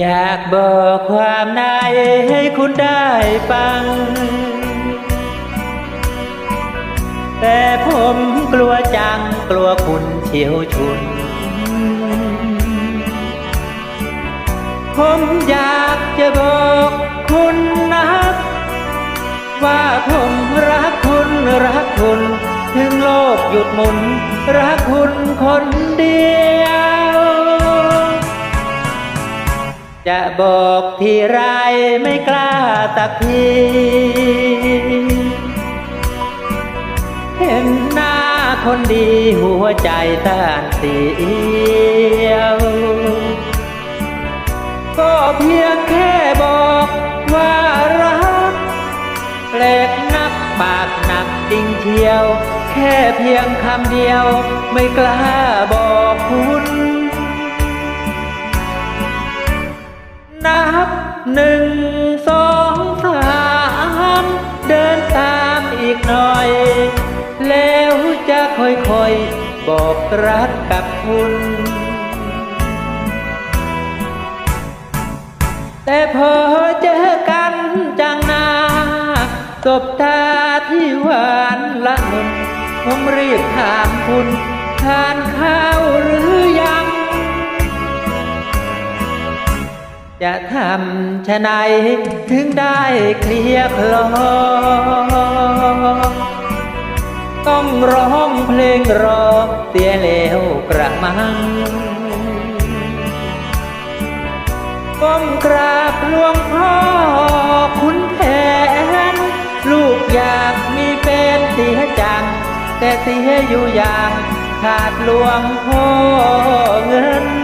อยากบอกความในให้คุณได้ฟัง แต่ผมกลัวจังกลัวคุณเฉียวชุน ผมอยากจะบอกคุณนะว่าผมรักคุณรักคุณ ถึงโลกหยุดหมุน รักคุณคนเดียว จะบอกที่ไรไม่กล้าตักที เห็นหน้าคนดีหัวใจต้านเสียว ก็เพียงแค่บอกว่ารักแปลกนักปากหนักจริงเชียว แค่เพียงคำเดียวไม่กล้าบอกคุณ นับหนึ่งสองสามเดินตามอีกหน่อย แล้วจะค่อยๆ บอกรักกับคุณ แต่พอเจอกันจังหนาสบตาที่หวานละมุนผมรีบถามคุณ ทานข้าวหรือยัง จะทำชะไหนถึงได้เคลียร์คลอต้องร้องเพลงรอเสียแล้วกระมังก้มกราบหลวงพ่อคุณแผน ลูกอยากมีเป็นเสียจัง แต่เสียอยู่อย่างขาดหลวงพ่อเงิน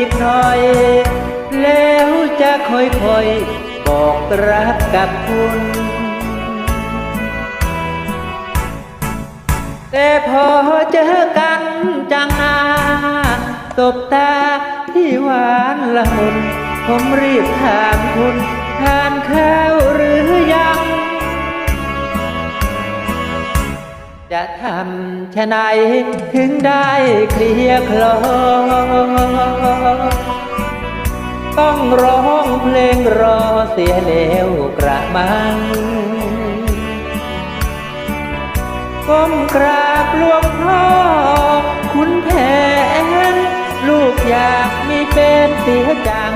อีกหน่อย แล้วจะค่อยๆบอกรักกับคุณ แต่พอเจอกันจังหนาตบตาที่หวานละมุน ผมรีบถามคุณ ทานข้าวหรือ จะทำชะไหนถึงได้เคลียร์คลอต้องร้องเพลงรอเสียแล้วกระมังก้มกราบหลวงพ่อคุณแผน ลูกอยากมีเป็นเสียจัง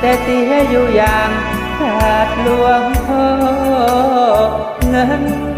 แต่เสียอยู่อย่างขาดหลวงพ่อเงิน